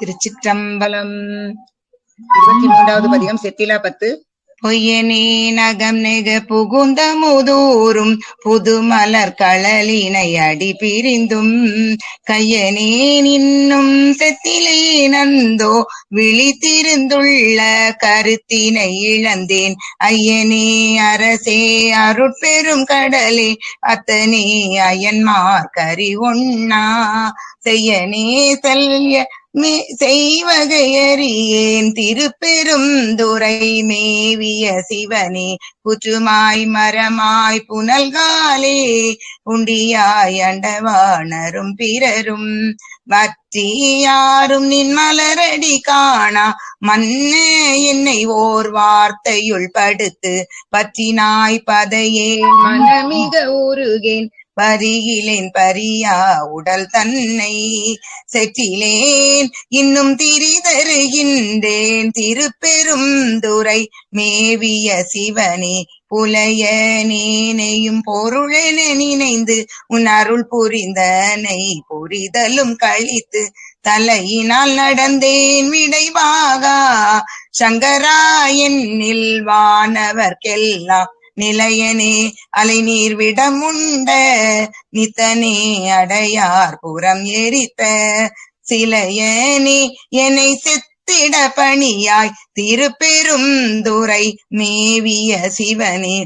திருச்சிற்றம்பலம். இருபத்தி மூன்றாவது பதிகம் செத்திலா பத்து. பொய்யனே நகம் நெக புகுந்த முதூரும் புது மலர் களலினை அடி பிரிந்தும். கையனே நின்னும் செத்திலே நந்தோ விழித்திருந்துள்ள கருத்தினை இழந்தேன். ஐயனே அரசே அருட்பெரும் கடலே அத்தனே அயன்மார் கரி ஒண்ணா. செய்யனே செல்ய செய்வகையறியேன் திருப்பெரும் துரை மேவிய சிவனே புற்றுமாய் மரமாய் புனல்காலே உண்டியாய் அண்டவாணரும் பிறரும். வற்றி யாரும் நின் மலரடி காணா மன்னே என்னை ஓர் வார்த்தையுள் படுத்து பற்றினாய் பதையே மனமிக உருகேன் பரிகிலேன் பரியா உடல் தன்னை செற்றிலேன். இன்னும் திரிதருகின்றேன் திருப்பெரும் துரை மேவிய சிவனே. புலைய நேனையும் பொருளென நினைந்து உன் அருள் புரிந்தனை புரிதலும் கழித்து தலையினால் நடந்தேன் விடைவாகா. சங்கரா என் வானவர்க்கெல்லாம் நிலையனே அலைநீர் விடமுண்ட நித்தனே அடையார் புறம் எரித்த சிலையனே என்னை செத்திட பணியாய் திருப்பெரும் துரை மேவிய சிவனே.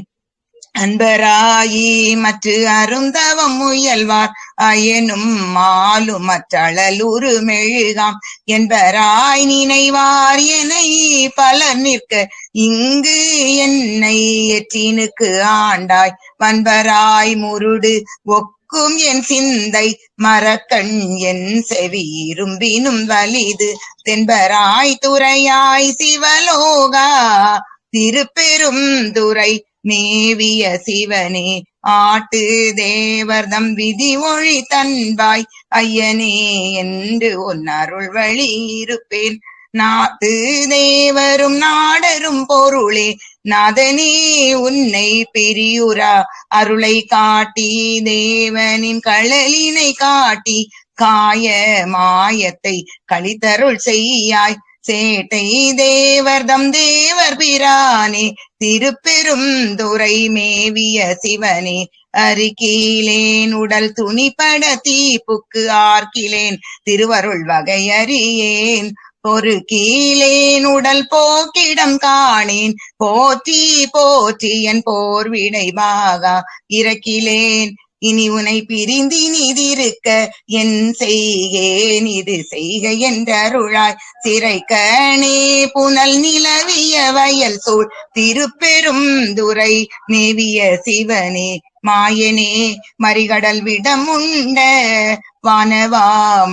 அன்பராயி மற்று அருந்தவம் முயல்வார். அயனும் மாலு மற்றளலுரு மெழுகாம் என்பராய் நினைவார் என பலர் நிற்க இங்கு என்னை எற்றினுக்கு ஆண்டாய். வன்பராய் முருடு ஒக்கும் என் சிந்தை மரக்கண் என் செவி இரும்பினும் வலிது. தென்பராய் துறையாய் சிவலோகா திருப்பெரும் துறை மேவிய சிவனே ஆட்டு தேவர்தம் விதி ஒழி தன்பாய். ஐயனே என்று உன் அருள் வழி இருப்பேன் நாத்து தேவரும் நாடரும் பொருளே நாதனே உன்னை பெரியுரா அருளை காட்டி தேவனின் கழலினை காட்டி காய மாயத்தை கழித்தருள் செய்யாய். சேட்டை தேவர்தம் தேவர் பிரானே திருப்பெரும் துரை மேவிய சிவனே. அருகிலேன் உடல் துணிப்பட தீப்புக்கு ஆர்க்கிலேன் திருவருள் வகை அறியேன் ஒரு கீழேன் உடல் போக்கிடம் காணேன் போற்றி போற்றி என் போர் விடைவாகா இறக்கிலேன் இனி உனை பிரிந்தி நிதிருக்க என் செய்கேன் இது செய்க என்றருளாய் கணே புனல் நிலவிய வயல் சூழ் திருப்பெரும் துரை நேவிய சிவனே மாயனே மறிகடல் விடம் உண்ட வானவா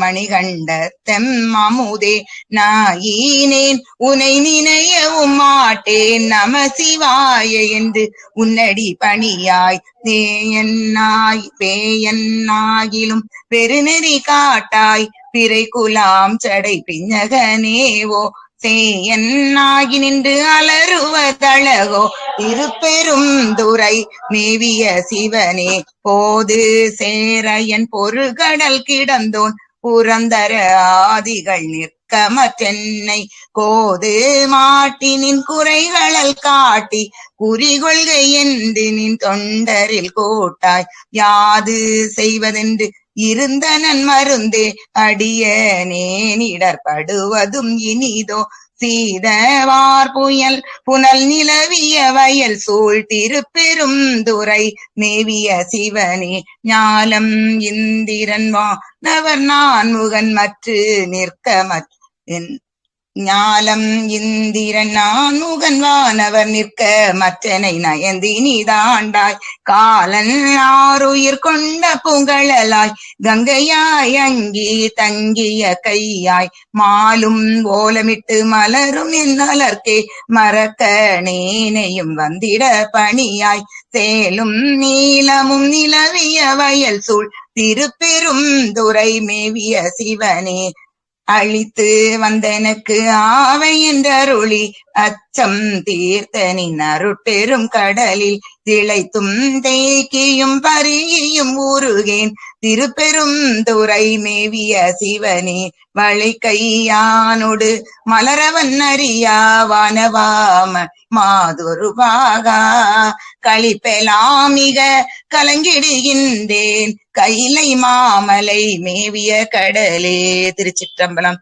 மணிகண்ட தெம்மமுதே நாயினேன் உனை நினையவும் மாட்டேன் நம சிவாய என்று உன்னடி பணியாய் தேயன்னாய் பேயன்னாகிலும் பெருநெறி காட்டாய் பிறை குலாம் சடை பிஞ்சகனேவோ தேயன்னாகி நின்று அலறுவதழகோ திருப்பெரும் துரை மேவிய சிவனே. போது சேரையன் பொருகடல் கிடந்தோன் புறந்தர ஆதிகள் நிற்க மற்றென்னை கோது மாட்டினின் குறைகளல் காட்டி குறிகொள்கை என்று நின் தொண்டரில் கூட்டாய். யாது செய்வதென்று இருந்தனன் மருந்தே அடிய இனிதோ. சீதவார் புயல் புனல் நிலவிய வயல் சூழ் திருப்பெரும் துரை மேவிய சிவனே. ஞாலம் இந்திரன் வானவர் நான் முகன் மற்று நிற்க மற் ஞாலம் இந்திரன் நான் முகன்வானவர் நிற்க மற்றனை நயந்தி நீதாண்டாய். காலன் ஆறுயிர் கொண்ட புகழலாய். கங்கையாய் அங்கி தங்கிய கையாய். மாலும் ஓலமிட்டு மலரும் என்னலர்க்கே மறக்க நேனையும் வந்திட பணியாய். சேலும் நீலமும் நிலவிய வயல் சூழ். திருப்பெரும் துரை மேவிய சிவனே. அழித்து வந்தனக்கு ஆவை என்றருளி அச்சம் தீர்த்தனின் அருட்பெரும் கடலில் திளைத்தும் தேக்கியும் பரியும் ஊருகேன் திருப்பெரும் துறை மேவிய சிவனே வளை கையானோடு மலரவன் அறியாவானவாம மாதொரு பாகா களிப்பெலாமிக கலங்கிடுகின்றேன். கைலை மாமலை மேவிய கடலே திருச்சிற்றம்பலம்.